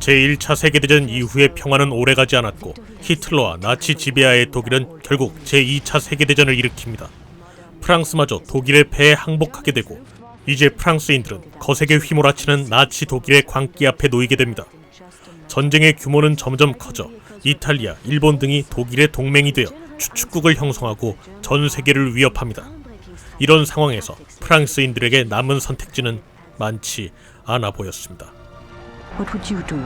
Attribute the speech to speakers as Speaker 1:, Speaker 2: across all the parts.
Speaker 1: 제1차 세계대전 이후의 평화는 오래가지 않았고 히틀러와 나치 지배하의 독일은 결국 제2차 세계대전을 일으킵니다. 프랑스마저 독일의 패에 항복하게 되고 이제 프랑스인들은 거세게 휘몰아치는 나치 독일의 광기 앞에 놓이게 됩니다. 전쟁의 규모는 점점 커져 이탈리아, 일본 등이 독일의 동맹이 되어 추축국을 형성하고 전 세계를 위협합니다. 이런 상황에서 프랑스인들에게 남은 선택지는 많지 않아 보였습니다.
Speaker 2: What would you do?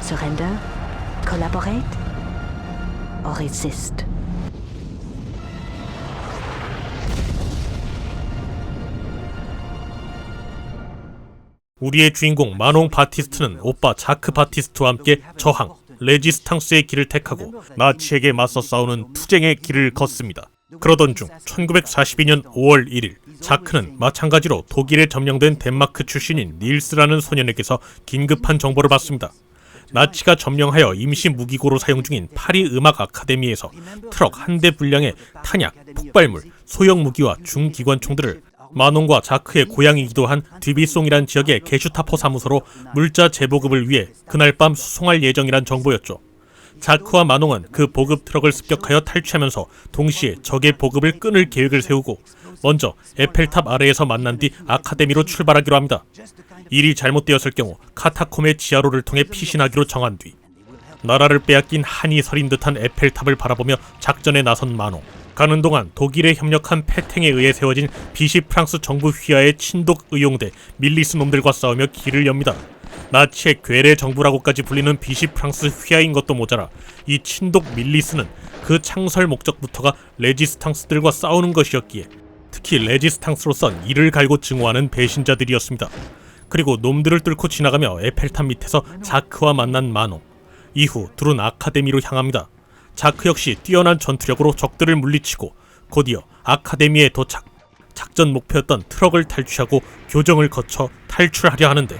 Speaker 2: Surrender? Collaborate? Or resist?
Speaker 1: 우리의 주인공 마농 바티스트는 오빠 자크 바티스트와 함께 저항, 레지스탕스의 길을 택하고 나치에게 맞서 싸우는 투쟁의 길을 걷습니다. 그러던 중 1942년 5월 1일 자크는 마찬가지로 독일에 점령된 덴마크 출신인 닐스라는 소년에게서 긴급한 정보를 받습니다. 나치가 점령하여 임시 무기고로 사용 중인 파리 음악 아카데미에서 트럭 한 대 분량의 탄약, 폭발물, 소형 무기와 중기관총들을 마논과 자크의 고향이기도 한 뒤비송이란 지역의 게슈타포 사무소로 물자 재보급을 위해 그날 밤 수송할 예정이란 정보였죠. 자크와 마농은 그 보급 트럭을 습격하여 탈취하면서 동시에 적의 보급을 끊을 계획을 세우고 먼저 에펠탑 아래에서 만난 뒤 아카데미로 출발하기로 합니다. 일이 잘못되었을 경우 카타콤의 지하로를 통해 피신하기로 정한 뒤 나라를 빼앗긴 한이 서린 듯한 에펠탑을 바라보며 작전에 나선 마농. 가는 동안 독일에 협력한 패탱에 의해 세워진 비시 프랑스 정부 휘하의 친독 의용대 밀리스 놈들과 싸우며 길을 엽니다. 나치의 괴뢰 정부라고까지 불리는 비시 프랑스 휘하인 것도 모자라 이 친독 밀리스는 그 창설 목적부터가 레지스탕스들과 싸우는 것이었기에 특히 레지스탕스로선 이를 갈고 증오하는 배신자들이었습니다. 그리고 놈들을 뚫고 지나가며 에펠탑 밑에서 자크와 만난 마농. 이후 둘은 아카데미로 향합니다. 자크 역시 뛰어난 전투력으로 적들을 물리치고 곧이어 아카데미에 도착. 작전 목표였던 트럭을 탈취하고 교정을 거쳐 탈출하려 하는데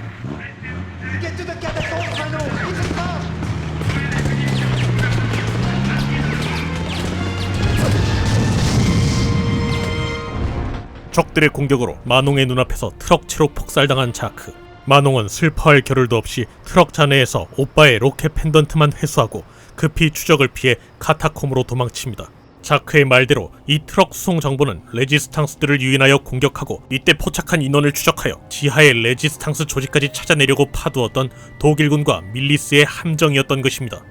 Speaker 1: 적들의 공격으로 마농의 눈앞에서 트럭체로 폭살당한 자크. 마농은 슬퍼할 겨를도 없이 트럭 잔해에서 오빠의 로켓 펜던트만 회수하고 급히 추적을 피해 카타콤으로 도망칩니다. 자크의 말대로 이 트럭 수송 정보는 레지스탕스들을 유인하여 공격하고 이때 포착한 인원을 추적하여 지하의 레지스탕스 조직까지 찾아내려고 파두었던 독일군과 밀리스의 함정이었던 것입니다.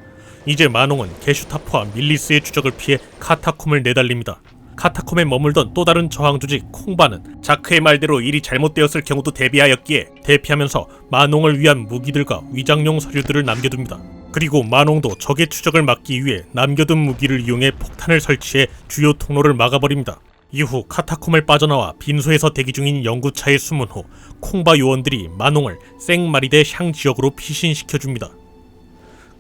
Speaker 1: 이제 마농은 게슈타포와 밀리스의 추적을 피해 카타콤을 내달립니다. 카타콤에 머물던 또 다른 저항 조직 콩바는 자크의 말대로 일이 잘못되었을 경우도 대비하였기에 대피하면서 마농을 위한 무기들과 위장용 서류들을 남겨둡니다. 그리고 마농도 적의 추적을 막기 위해 남겨둔 무기를 이용해 폭탄을 설치해 주요 통로를 막아버립니다. 이후 카타콤을 빠져나와 빈소에서 대기 중인 연구차에 숨은 후 콩바 요원들이 마농을 생마리데 샹 지역으로 피신시켜줍니다.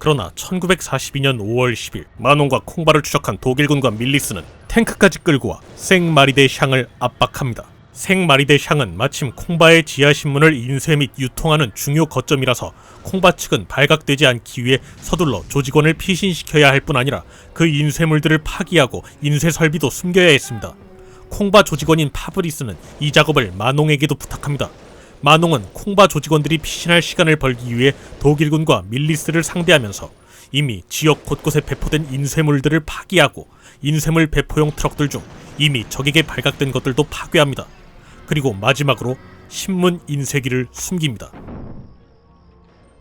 Speaker 1: 그러나 1942년 5월 10일 마논과 콩바를 추적한 독일군과 밀리스는 탱크까지 끌고 와 생마리데 샹을 압박합니다. 생마리데 샹은 마침 콩바의 지하 신문을 인쇄 및 유통하는 중요 거점이라서 콩바 측은 발각되지 않기 위해 서둘러 조직원을 피신시켜야 할 뿐 아니라 그 인쇄물들을 파기하고 인쇄 설비도 숨겨야 했습니다. 콩바 조직원인 파브리스는 이 작업을 마농에게도 부탁합니다. 마농은 콩바 조직원들이 피신할 시간을 벌기 위해 독일군과 밀리스를 상대하면서 이미 지역 곳곳에 배포된 인쇄물들을 파기하고 인쇄물 배포용 트럭들 중 이미 적에게 발각된 것들도 파괴합니다. 그리고 마지막으로 신문 인쇄기를 숨깁니다.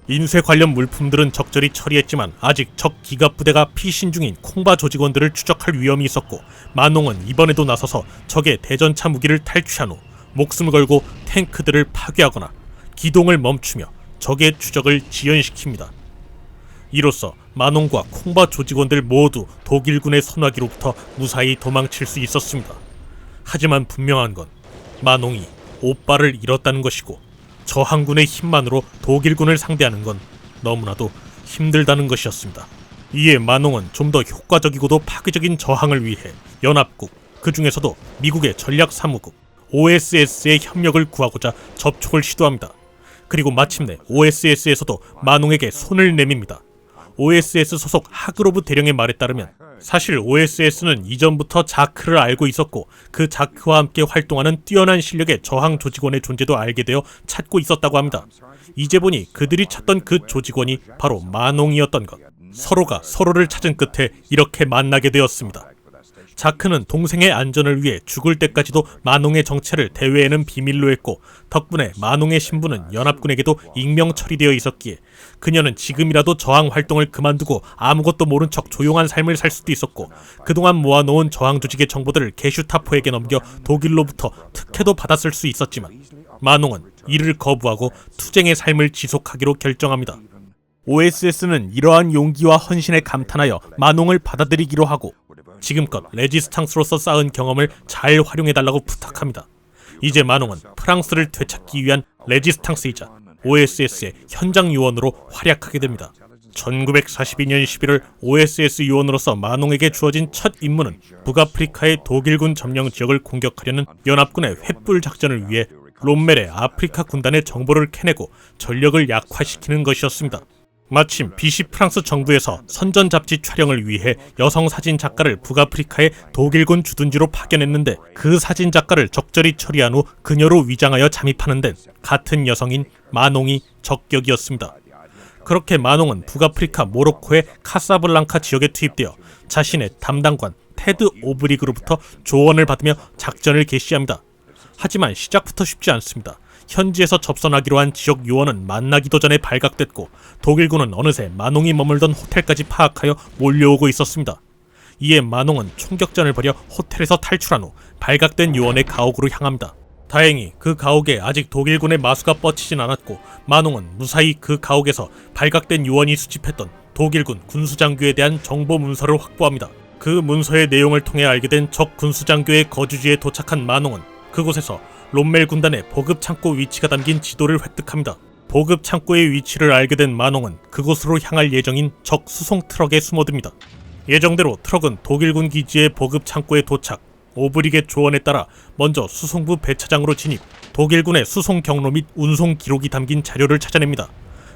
Speaker 1: 인쇄 관련 물품들은 적절히 처리했지만 아직 적 기갑 부대가 피신 중인 콩바 조직원들을 추적할 위험이 있었고 마농은 이번에도 나서서 적의 대전차 무기를 탈취한 후 목숨을 걸고 탱크들을 파괴하거나 기동을 멈추며 적의 추적을 지연시킵니다. 이로써 마농과 콩바 조직원들 모두 독일군의 선화기로부터 무사히 도망칠 수 있었습니다. 하지만 분명한 건 마농이 오빠를 잃었다는 것이고 저항군의 힘만으로 독일군을 상대하는 건 너무나도 힘들다는 것이었습니다. 이에 마농은 좀 더 효과적이고도 파괴적인 저항을 위해 연합국, 그 중에서도 미국의 전략사무국 OSS의 협력을 구하고자 접촉을 시도합니다. 그리고 마침내 OSS에서도 마농에게 손을 내밉니다. OSS 소속 하그로브 대령의 말에 따르면 사실 OSS는 이전부터 자크를 알고 있었고 그 자크와 함께 활동하는 뛰어난 실력의 저항 조직원의 존재도 알게 되어 찾고 있었다고 합니다. 이제 보니 그들이 찾던 그 조직원이 바로 마농이었던 것. 서로가 서로를 찾은 끝에 이렇게 만나게 되었습니다. 자크는 동생의 안전을 위해 죽을 때까지도 마농의 정체를 대회에는 비밀로 했고 덕분에 마농의 신부는 연합군에게도 익명 처리되어 있었기에 그녀는 지금이라도 저항 활동을 그만두고 아무것도 모른 척 조용한 삶을 살 수도 있었고 그동안 모아놓은 저항 조직의 정보들을 게슈타포에게 넘겨 독일로부터 특혜도 받았을 수 있었지만 마농은 이를 거부하고 투쟁의 삶을 지속하기로 결정합니다. OSS는 이러한 용기와 헌신에 감탄하여 마농을 받아들이기로 하고 지금껏 레지스탕스로서 쌓은 경험을 잘 활용해달라고 부탁합니다. 이제 마농은 프랑스를 되찾기 위한 레지스탕스이자 OSS의 현장 요원으로 활약하게 됩니다. 1942년 11월 OSS 요원으로서 마농에게 주어진 첫 임무는 북아프리카의 독일군 점령 지역을 공격하려는 연합군의 횃불 작전을 위해 롬멜의 아프리카 군단의 정보를 캐내고 전력을 약화시키는 것이었습니다. 마침 비시 프랑스 정부에서 선전 잡지 촬영을 위해 여성 사진 작가를 북아프리카의 독일군 주둔지로 파견했는데 그 사진 작가를 적절히 처리한 후 그녀로 위장하여 잠입하는 데는 같은 여성인 마농이 적격이었습니다. 그렇게 마농은 북아프리카 모로코의 카사블랑카 지역에 투입되어 자신의 담당관 테드 오브리그로부터 조언을 받으며 작전을 개시합니다. 하지만 시작부터 쉽지 않습니다. 현지에서 접선하기로 한 지역 요원은 만나기도 전에 발각됐고 독일군은 어느새 마농이 머물던 호텔까지 파악하여 몰려오고 있었습니다. 이에 마농은 총격전을 벌여 호텔에서 탈출한 후 발각된 요원의 가옥으로 향합니다. 다행히 그 가옥에 아직 독일군의 마수가 뻗치진 않았고 마농은 무사히 그 가옥에서 발각된 요원이 수집했던 독일군 군수장교에 대한 정보 문서를 확보합니다. 그 문서의 내용을 통해 알게 된 적 군수장교의 거주지에 도착한 마농은 그곳에서 롬멜 군단의 보급 창고 위치가 담긴 지도를 획득합니다. 보급 창고의 위치를 알게 된 마농은 그곳으로 향할 예정인 적 수송 트럭에 숨어듭니다. 예정대로 트럭은 독일군 기지의 보급 창고에 도착. 오브릭의 조언에 따라 먼저 수송부 배차장으로 진입. 독일군의 수송 경로 및 운송 기록이 담긴 자료를 찾아냅니다.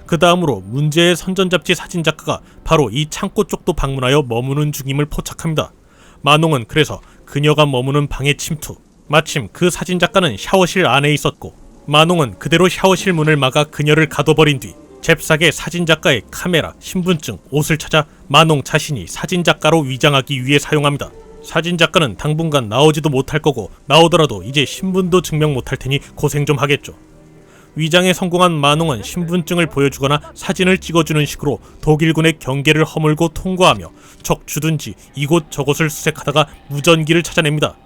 Speaker 1: 그 다음으로 문제의 선전 잡지 사진 작가가 바로 이 창고 쪽도 방문하여 머무는 중임을 포착합니다. 마농은 그래서 그녀가 머무는 방에 침투. 마침 그 사진 작가는 샤워실 안에 있었고 마농은 그대로 샤워실 문을 막아 그녀를 가둬버린 뒤 잽싸게 사진 작가의 카메라, 신분증, 옷을 찾아 마농 자신이 사진 작가로 위장하기 위해 사용합니다. 사진 작가는 당분간 나오지도 못할 거고 나오더라도 이제 신분도 증명 못할 테니 고생 좀 하겠죠. 위장에 성공한 마농은 신분증을 보여주거나 사진을 찍어주는 식으로 독일군의 경계를 허물고 통과하며 적 주둔지 이곳 저곳을 수색하다가 무전기를 찾아냅니다.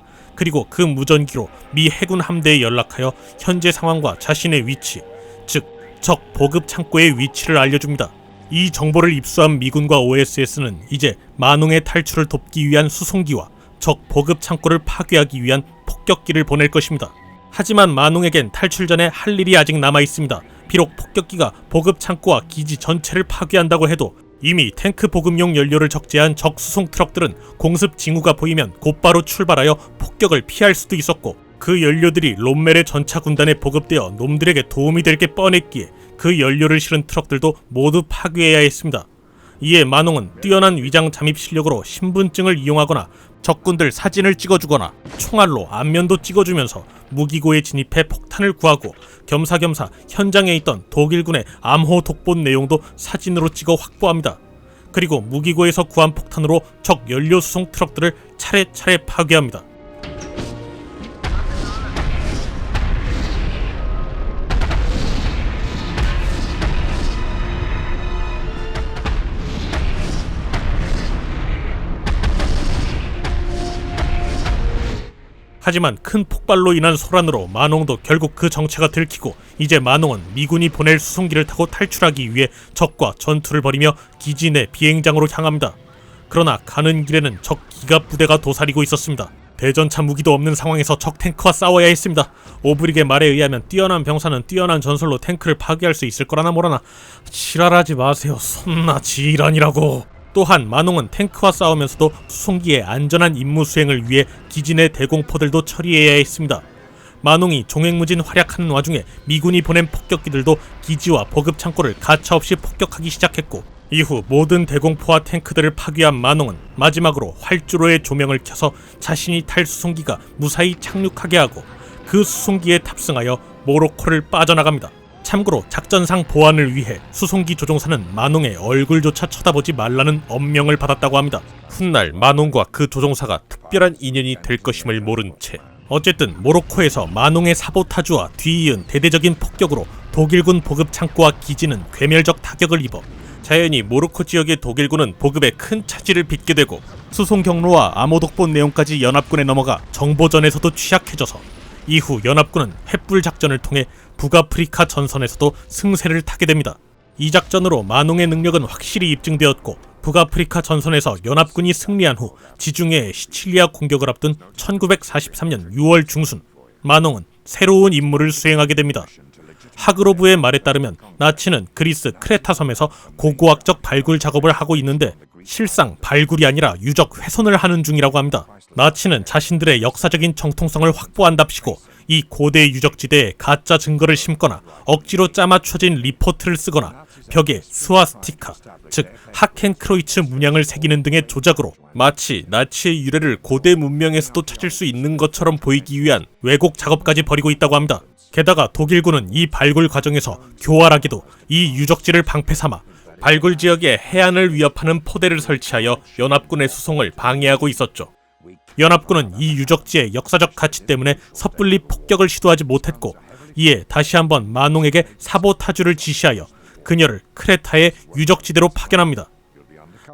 Speaker 1: 그리고 그 무전기로 미 해군 함대에 연락하여 현재 상황과 자신의 위치, 즉, 적 보급 창고의 위치를 알려줍니다. 이 정보를 입수한 미군과 OSS는 이제 마농의 탈출을 돕기 위한 수송기와 적 보급 창고를 파괴하기 위한 폭격기를 보낼 것입니다. 하지만 마농에겐 탈출 전에 할 일이 아직 남아 있습니다. 비록 폭격기가 보급 창고와 기지 전체를 파괴한다고 해도 이미 탱크 보급용 연료를 적재한 적 수송 트럭들은 공습 징후가 보이면 곧바로 출발하여 폭격을 피할 수도 있었고 그 연료들이 롬멜의 전차 군단에 보급되어 놈들에게 도움이 될 게 뻔했기에 그 연료를 실은 트럭들도 모두 파괴해야 했습니다. 이에 마농은 뛰어난 위장 잠입 실력으로 신분증을 이용하거나 적군들 사진을 찍어주거나 총알로 안면도 찍어주면서 무기고에 진입해 폭탄을 구하고 겸사겸사 현장에 있던 독일군의 암호 독본 내용도 사진으로 찍어 확보합니다. 그리고 무기고에서 구한 폭탄으로 적 연료 수송 트럭들을 차례차례 파괴합니다. 하지만 큰 폭발로 인한 소란으로 마농도 결국 그 정체가 들키고 이제 마농은 미군이 보낼 수송기를 타고 탈출하기 위해 적과 전투를 벌이며 기지 내 비행장으로 향합니다. 그러나 가는 길에는 적 기갑 부대가 도사리고 있었습니다. 대전차 무기도 없는 상황에서 적 탱크와 싸워야 했습니다. 오브릭의 말에 의하면 뛰어난 병사는 뛰어난 전술로 탱크를 파괴할 수 있을 거라나 뭐라나 지랄하지 마세요. 손나 지랄이라고. 또한 마농은 탱크와 싸우면서도 수송기의 안전한 임무 수행을 위해 내 대공포들도 처리해야 했습니다. 마농이 종횡무진 활약하는 와중에 미군이 보낸 폭격기들도 기지와 보급 창고를 가차없이 폭격하기 시작했고 이후 모든 대공포와 탱크들을 파괴한 만홍은 마지막으로 활주로의 조명을 켜서 자신이 탈 수송기가 무사히 착륙하게 하고 그 수송기에 탑승하여 모로코를 빠져나갑니다. 참고로 작전상 보안을 위해 수송기 조종사는 만홍의 얼굴조차 쳐다보지 말라는 엄명을 받았다고 합니다. 훗날 만홍과 그 조종사가 특별한 인연이 될 것임을 모른 채 어쨌든 모로코에서 만홍의 사보타주와 뒤이은 대대적인 폭격으로 독일군 보급 창고와 기지는 괴멸적 타격을 입어 자연히 모로코 지역의 독일군은 보급에 큰 차질을 빚게 되고 수송 경로와 암호 독본 내용까지 연합군에 넘어가 정보전에서도 취약해져서 이후 연합군은 횃불 작전을 통해 북아프리카 전선에서도 승세를 타게 됩니다. 이 작전으로 만홍의 능력은 확실히 입증되었고 북아프리카 전선에서 연합군이 승리한 후 지중해 시칠리아 공격을 앞둔 1943년 6월 중순 만홍은 새로운 임무를 수행하게 됩니다. 하그로브의 말에 따르면 나치는 그리스 크레타 섬에서 고고학적 발굴 작업을 하고 있는데 실상 발굴이 아니라 유적 훼손을 하는 중이라고 합니다. 나치는 자신들의 역사적인 정통성을 확보한답시고 이 고대 유적지대에 가짜 증거를 심거나 억지로 짜맞춰진 리포트를 쓰거나 벽에 스와스티카, 즉 하켄크로이츠 문양을 새기는 등의 조작으로 마치 나치의 유래를 고대 문명에서도 찾을 수 있는 것처럼 보이기 위한 왜곡 작업까지 벌이고 있다고 합니다. 게다가 독일군은 이 발굴 과정에서 교활하게도 이 유적지를 방패 삼아 발굴 지역에 해안을 위협하는 포대를 설치하여 연합군의 수송을 방해하고 있었죠. 연합군은 이 유적지의 역사적 가치 때문에 섣불리 폭격을 시도하지 못했고 이에 다시 한번 마농에게 사보타주를 지시하여 그녀를 크레타의 유적지대로 파견합니다.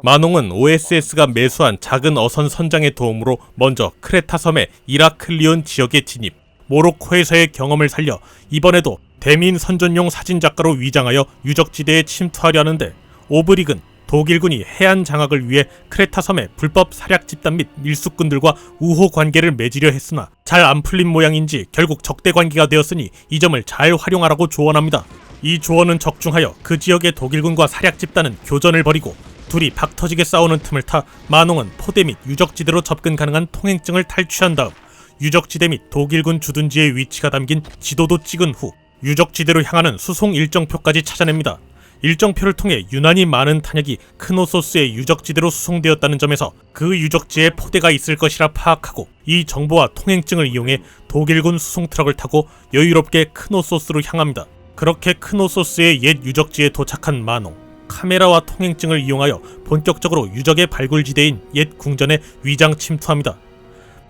Speaker 1: 마농은 OSS가 매수한 작은 어선 선장의 도움으로 먼저 크레타 섬의 이라클리온 지역에 진입, 모로코에서의 경험을 살려 이번에도 대민 선전용 사진 작가로 위장하여 유적지대에 침투하려 하는데 오브릭은 독일군이 해안 장악을 위해 크레타 섬의 불법 사략 집단 및 밀수꾼들과 우호 관계를 맺으려 했으나 잘 안 풀린 모양인지 결국 적대 관계가 되었으니 이 점을 잘 활용하라고 조언합니다. 이 조언은 적중하여 그 지역의 독일군과 사략 집단은 교전을 벌이고 둘이 박터지게 싸우는 틈을 타 마농은 포대 및 유적지대로 접근 가능한 통행증을 탈취한 다음 유적지대 및 독일군 주둔지의 위치가 담긴 지도도 찍은 후 유적지대로 향하는 수송 일정표까지 찾아냅니다. 일정표를 통해 유난히 많은 탄약이 크노소스의 유적지대로 수송되었다는 점에서 그 유적지에 포대가 있을 것이라 파악하고 이 정보와 통행증을 이용해 독일군 수송 트럭을 타고 여유롭게 크노소스로 향합니다. 그렇게 크노소스의 옛 유적지에 도착한 마농. 카메라와 통행증을 이용하여 본격적으로 유적의 발굴지대인 옛 궁전에 위장 침투합니다.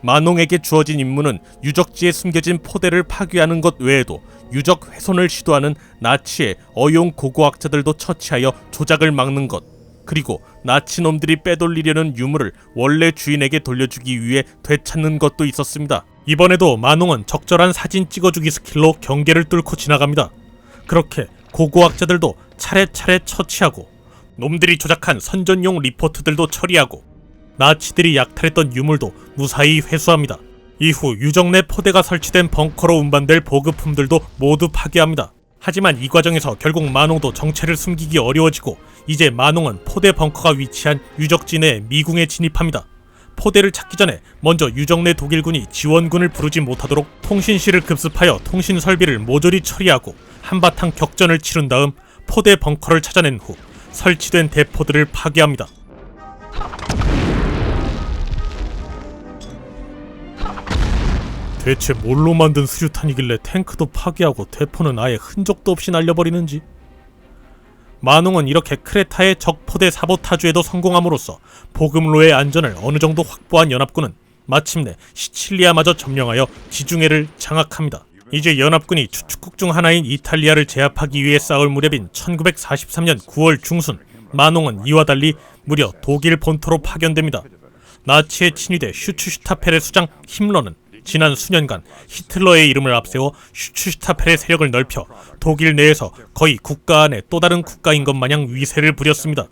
Speaker 1: 마농에게 주어진 임무는 유적지에 숨겨진 포대를 파괴하는 것 외에도 유적 훼손을 시도하는 나치의 어용 고고학자들도 처치하여 조작을 막는 것 그리고 나치 놈들이 빼돌리려는 유물을 원래 주인에게 돌려주기 위해 되찾는 것도 있었습니다. 이번에도 마농은 적절한 사진 찍어주기 스킬로 경계를 뚫고 지나갑니다. 그렇게 고고학자들도 차례차례 처치하고 놈들이 조작한 선전용 리포트들도 처리하고 나치들이 약탈했던 유물도 무사히 회수합니다. 이후 유적 내 포대가 설치된 벙커로 운반될 보급품들도 모두 파괴합니다. 하지만 이 과정에서 결국 마농도 정체를 숨기기 어려워지고 이제 마농은 포대 벙커가 위치한 유적지 내 미궁에 진입합니다. 포대를 찾기 전에 먼저 유적 내 독일군이 지원군을 부르지 못하도록 통신실을 급습하여 통신 설비를 모조리 처리하고 한바탕 격전을 치른 다음 포대 벙커를 찾아낸 후 설치된 대포들을 파괴합니다. 대체 뭘로 만든 수류탄이길래 탱크도 파괴하고 대포는 아예 흔적도 없이 날려버리는지? 마농은 이렇게 크레타의 적포대 사보타주에도 성공함으로써 보금로의 안전을 어느 정도 확보한 연합군은 마침내 시칠리아마저 점령하여 지중해를 장악합니다. 이제 연합군이 추축국 중 하나인 이탈리아를 제압하기 위해 싸울 무렵인 1943년 9월 중순 마농은 이와 달리 무려 독일 본토로 파견됩니다. 나치의 친위대 슈츠슈타펠의 수장 힘러는 지난 수년간 히틀러의 이름을 앞세워 슈츠슈타펠의 세력을 넓혀 독일 내에서 거의 국가 안에 또 다른 국가인 것 마냥 위세를 부렸습니다.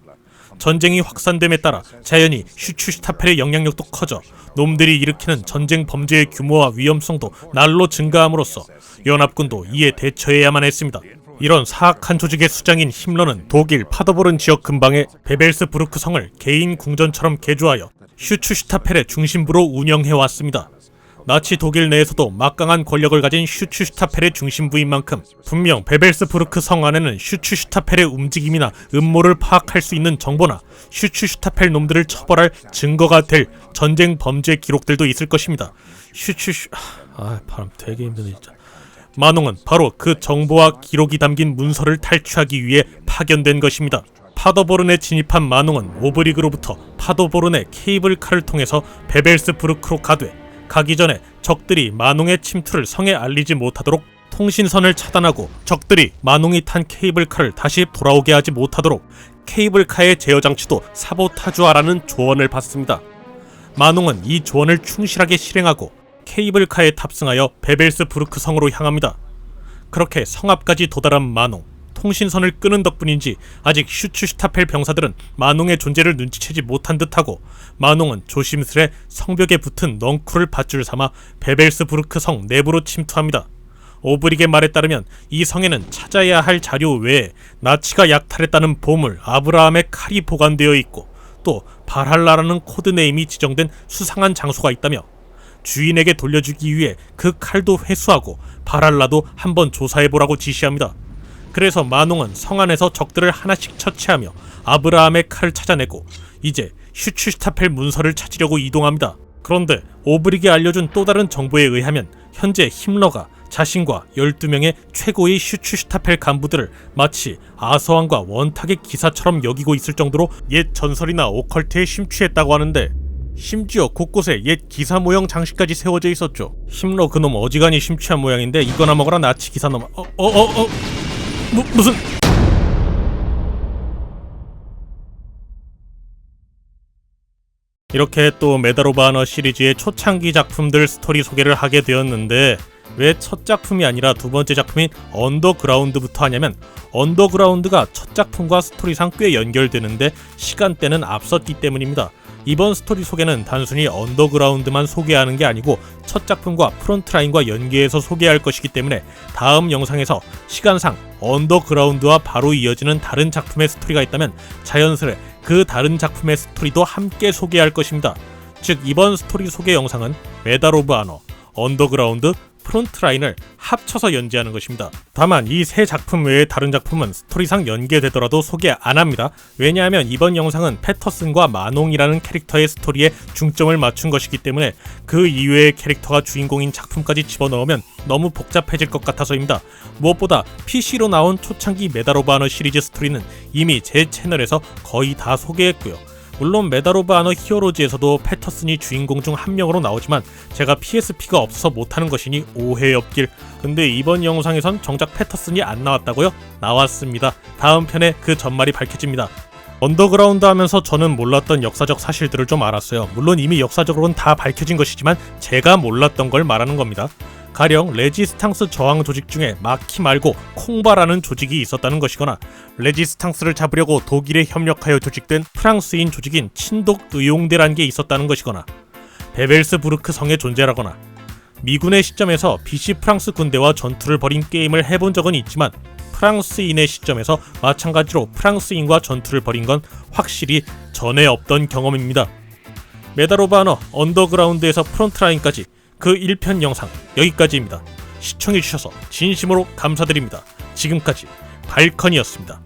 Speaker 1: 전쟁이 확산됨에 따라 자연히 슈츠슈타펠의 영향력도 커져 놈들이 일으키는 전쟁 범죄의 규모와 위험성도 날로 증가함으로써 연합군도 이에 대처해야만 했습니다. 이런 사악한 조직의 수장인 힘러는 독일 파더보른 지역 근방의 베벨스부르크 성을 개인 궁전처럼 개조하여 슈츠슈타펠의 중심부로 운영해 왔습니다. 나치 독일 내에서도 막강한 권력을 가진 슈츠슈타펠의 중심부인 만큼 분명 베벨스부르크 성 안에는 슈츠슈타펠의 움직임이나 음모를 파악할 수 있는 정보나 슈츠슈타펠 놈들을 처벌할 증거가 될 전쟁 범죄 기록들도 있을 것입니다. 슈츠슈 아 바람 되게 힘드네 진짜. 마농은 바로 그 정보와 기록이 담긴 문서를 탈취하기 위해 파견된 것입니다. 파도보른에 진입한 마농은 오브리그로부터 파도보른의 케이블카를 통해서 베벨스부르크로 가되 가기 전에 적들이 마농의 침투를 성에 알리지 못하도록 통신선을 차단하고 적들이 마농이 탄 케이블카를 다시 돌아오게 하지 못하도록 케이블카의 제어 장치도 사보타주하라는 조언을 받습니다. 마농은 이 조언을 충실하게 실행하고 케이블카에 탑승하여 베벨스 부르크 성으로 향합니다. 그렇게 성 앞까지 도달한 마농. 통신선을 끄는 덕분인지 아직 슈츠슈타펠 병사들은 마농의 존재를 눈치채지 못한 듯하고 마농은 조심스레 성벽에 붙은 넝쿨을 밧줄 삼아 베벨스부르크 성 내부로 침투합니다. 오브릭의 말에 따르면 이 성에는 찾아야 할 자료 외에 나치가 약탈했다는 보물 아브라함의 칼이 보관되어 있고 또 발할라라는 코드네임이 지정된 수상한 장소가 있다며 주인에게 돌려주기 위해 그 칼도 회수하고 발할라도 한번 조사해보라고 지시합니다. 그래서 마농은 성 안에서 적들을 하나씩 처치하며 아브라함의 칼을 찾아내고 이제 슈츠슈타펠 문서를 찾으려고 이동합니다. 그런데 오브릭이 알려준 또 다른 정보에 의하면 현재 힘러가 자신과 12명의 최고의 슈츠슈타펠 간부들을 마치 아서왕과 원탁의 기사처럼 여기고 있을 정도로 옛 전설이나 오컬트에 심취했다고 하는데 심지어 곳곳에 옛 기사 모형 장식까지 세워져 있었죠. 힘러 그놈 어지간히 심취한 모양인데 이거나 먹어라 나치 기사 놈. 어어어 어, 어. 무, 무슨 이렇게 또 하너 시리즈의 초창기 작품들 스토리 소개를 하게 되었는데 왜 첫 작품이 아니라 두 번째 작품인 언더그라운드부터 하냐면 언더그라운드가 첫 작품과 스토리상 꽤 연결되는데 시간대는 앞섰기 때문입니다. 이번 스토리 소개는 단순히 언더그라운드만 소개하는 게 아니고 첫 작품과 프론트라인과 연계해서 소개할 것이기 때문에 다음 영상에서 시간상 언더그라운드와 바로 이어지는 다른 작품의 스토리가 있다면 자연스레 그 다른 작품의 스토리도 함께 소개할 것입니다. 즉 이번 스토리 소개 영상은 메달 오브 아너, 언더그라운드, 프론트라인을 합쳐서 연재하는 것입니다. 다만 이 세 작품 외의 다른 작품은 스토리상 연계되더라도 소개 안 합니다. 왜냐하면 이번 영상은 패터슨과 마농이라는 캐릭터의 스토리에 중점을 맞춘 것이기 때문에 그 이외의 캐릭터가 주인공인 작품까지 집어넣으면 너무 복잡해질 것 같아서입니다. 무엇보다 PC로 나온 초창기 아너 시리즈 스토리는 이미 제 채널에서 거의 다 소개했고요. 물론 메달 오브 아너 히어로즈에서도 패터슨이 주인공 중 한 명으로 나오지만 제가 PSP가 없어서 못하는 것이니 오해 없길. 근데 이번 영상에선 정작 패터슨이 안 나왔다고요? 나왔습니다. 다음 편에 그 전말이 밝혀집니다. 언더그라운드 하면서 저는 몰랐던 역사적 사실들을 좀 알았어요. 물론 이미 역사적으로는 다 밝혀진 것이지만 제가 몰랐던 걸 말하는 겁니다. 가령 레지스탕스 저항 조직 중에 마키 말고 콩바라는 조직이 있었다는 것이거나 레지스탕스를 잡으려고 독일에 협력하여 조직된 프랑스인 조직인 친독 의용대란 게 있었다는 것이거나 베벨스부르크 성의 존재라거나 미군의 시점에서 BC 프랑스 군대와 전투를 벌인 게임을 해본 적은 있지만 프랑스인의 시점에서 마찬가지로 프랑스인과 전투를 벌인 건 확실히 전에 없던 경험입니다. 하너 언더그라운드에서 프론트라인까지 그 1편 영상 여기까지입니다. 시청해주셔서 진심으로 감사드립니다. 지금까지 발컨이었습니다.